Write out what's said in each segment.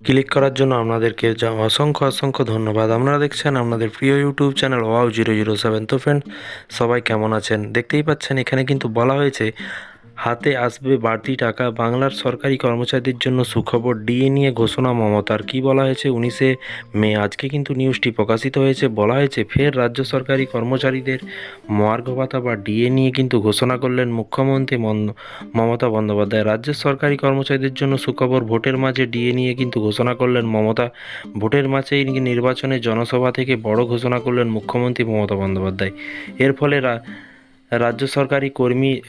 Click করার জন্য আপনাদেরকে যা অসংখ্য অসংখ্য ধন্যবাদ। আপনারা দেখছেন আপনাদের প্রিয় YouTube channel wow zero zero seven. তো ফ্রেন্ড সবাই কেমন আছেন? দেখতেই পাচ্ছেন, এখানে কিন্তু বলা হয়েছে হাতে আসবে বাড়তি টাকা। বাংলার সরকারি কর্মচারীদের জন্য সুখবর। ডিএ নিয়ে ঘোষণা মমতার। কি বলা হয়েছে উনিশে মে? আজকে কিন্তু নিউজটি প্রকাশিত হয়েছে। বলা হয়েছে ফের রাজ্য সরকারি কর্মচারীদের মহার্ঘ ভাতা বা ডিএ নিয়ে কিন্তু ঘোষণা করলেন মুখ্যমন্ত্রী মন- মমতা বন্দ্যোপাধ্যায়। রাজ্যের সরকারি কর্মচারীদের জন্য সুখবর, ভোটের মাঝে ডিএ নিয়ে কিন্তু ঘোষণা করলেন মমতা। ভোটের মাঝেই নির্বাচনে জনসভা থেকে বড় ঘোষণা করলেন মুখ্যমন্ত্রী মমতা বন্দ্যোপাধ্যায়। এর ফলে রাজ্য সরকারি কর্মী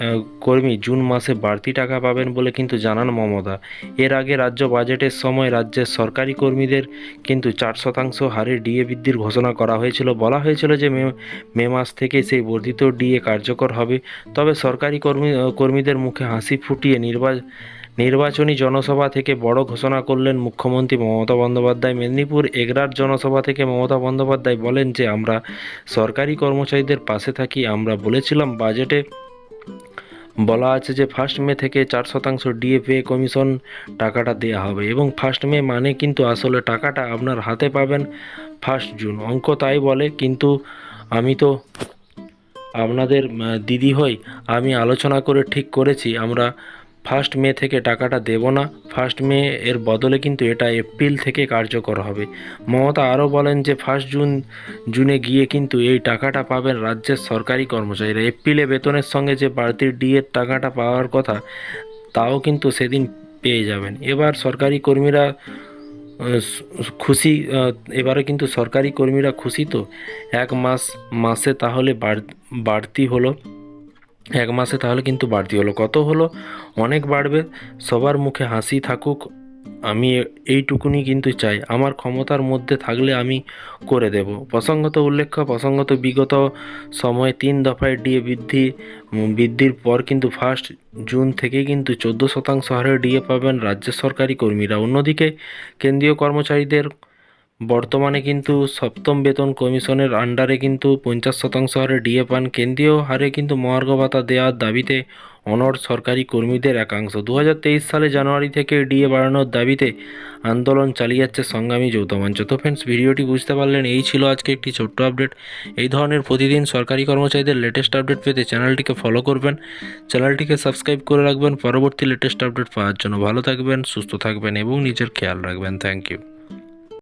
কর্মী জুন মাসে বাড়তি টাকা পাবেন বলে কিন্তু জানান মমতা। এর আগে রাজ্য বাজেটের সময় রাজ্যের সরকারি কর্মীদের কিন্তু চার শতাংশ হারে ডিএ বৃদ্ধির ঘোষণা করা হয়েছিল। বলা হয়েছিল যে মে মে মাস থেকে সেই বর্ধিত ডিএ কার্যকর হবে। তবে সরকারি কর্মী, কর্মীদের মুখে হাসি ফুটিয়ে নির্বা নির্বাচনী জনসভা থেকে বড় ঘোষণা করলেন মুখ্যমন্ত্রী মমতা বন্দ্যোপাধ্যায়। মেদিনীপুর এগরার জনসভা থেকে মমতা বন্দ্যোপাধ্যায় বলেন যে, আমরা সরকারি কর্মচারীদের পাশে থাকি। আমরা বলেছিলাম, বাজেটে বলা আছে যে, ফার্স্ট মে থেকে চার শতাংশ ডিএ পে কমিশন টাকাটা দেওয়া হবে। এবং ফার্স্ট মে মানে কিন্তু আসলে টাকাটা আপনার হাতে পাবেন ফার্স্ট জুন। অঙ্ক তাই বলে, কিন্তু আমি তো আপনাদের দিদি হই, আমি আলোচনা করে ঠিক করেছি। আমরা ফার্স্ট মে থেকে টাকাটা দেব না। ফার্স্ট মে এর বদলে কিন্তু এটা এপ্রিল থেকে কার্যকর হবে। মমতা আরও বলেন যে ফার্স্ট জুন, জুনে গিয়ে কিন্তু এই টাকাটা পাবেন রাজ্যের সরকারি কর্মচারীরা। এপ্রিলে বেতনের সঙ্গে যে বাড়তি ডিএর টাকাটা পাওয়ার কথা, তাও কিন্তু সেদিন পেয়ে যাবেন। এবার সরকারি কর্মীরা খুশি এবারে কিন্তু সরকারি কর্মীরা খুশি তো? এক মাস, মাসে তাহলে বাড়- বাড়তি হলো। এক মাসে তাহলে কিন্তু বাড়তি হলো। কত হলো? অনেক বাড়বে। সবার মুখে হাসি থাকুক। আমি এইটুকুনি কিন্তু চাই। আমার ক্ষমতার মধ্যে থাকলে আমি করে দেব। প্রসঙ্গত উল্লেখ্য, প্রসঙ্গত বিগত সময়ে তিন দফায় ডিএ বৃদ্ধি বৃদ্ধির পর কিন্তু ফার্স্ট জুন থেকে কিন্তু চোদ্দ শতাংশ হারে ডিএ পাবেন রাজ্য সরকারি কর্মীরা। অন্যদিকে কেন্দ্রীয় কর্মচারীদের বর্তমানে কিন্তু সপ্তম বেতন কমিশনের আন্ডারে কিন্তু পঞ্চাশ শতাংশ হারে ডিএ পান কেন্দ্রীয় হারে কিন্তু মহার্ঘ ভাতা দেওয়ার দাবিতে অনড় সরকারি কর্মীদের একাংশ। দু হাজার তেইশ সালে জানুয়ারি থেকে ডিএ বাড়ানোর দাবিতে আন্দোলন চালিয়ে যাচ্ছে সংগ্রামী যৌথ মঞ্চ। তো ফ্রেন্ডস ভিডিওটি বুঝতে পারলেন, এই ছিল আজকে একটি ছোট্ট আপডেট এই ধরনের প্রতিদিন সরকারি কর্মচারীদের লেটেস্ট আপডেট পেতে চ্যানেলটিকে ফলো করবেন। চ্যানেলটিকে সাবস্ক্রাইব করে রাখবেন। পরবর্তী লেটেস্ট আপডেট পাওয়ার জন্য ভালো থাকবেন, সুস্থ থাকবেন এবং নিজের খেয়াল রাখবেন। Thank you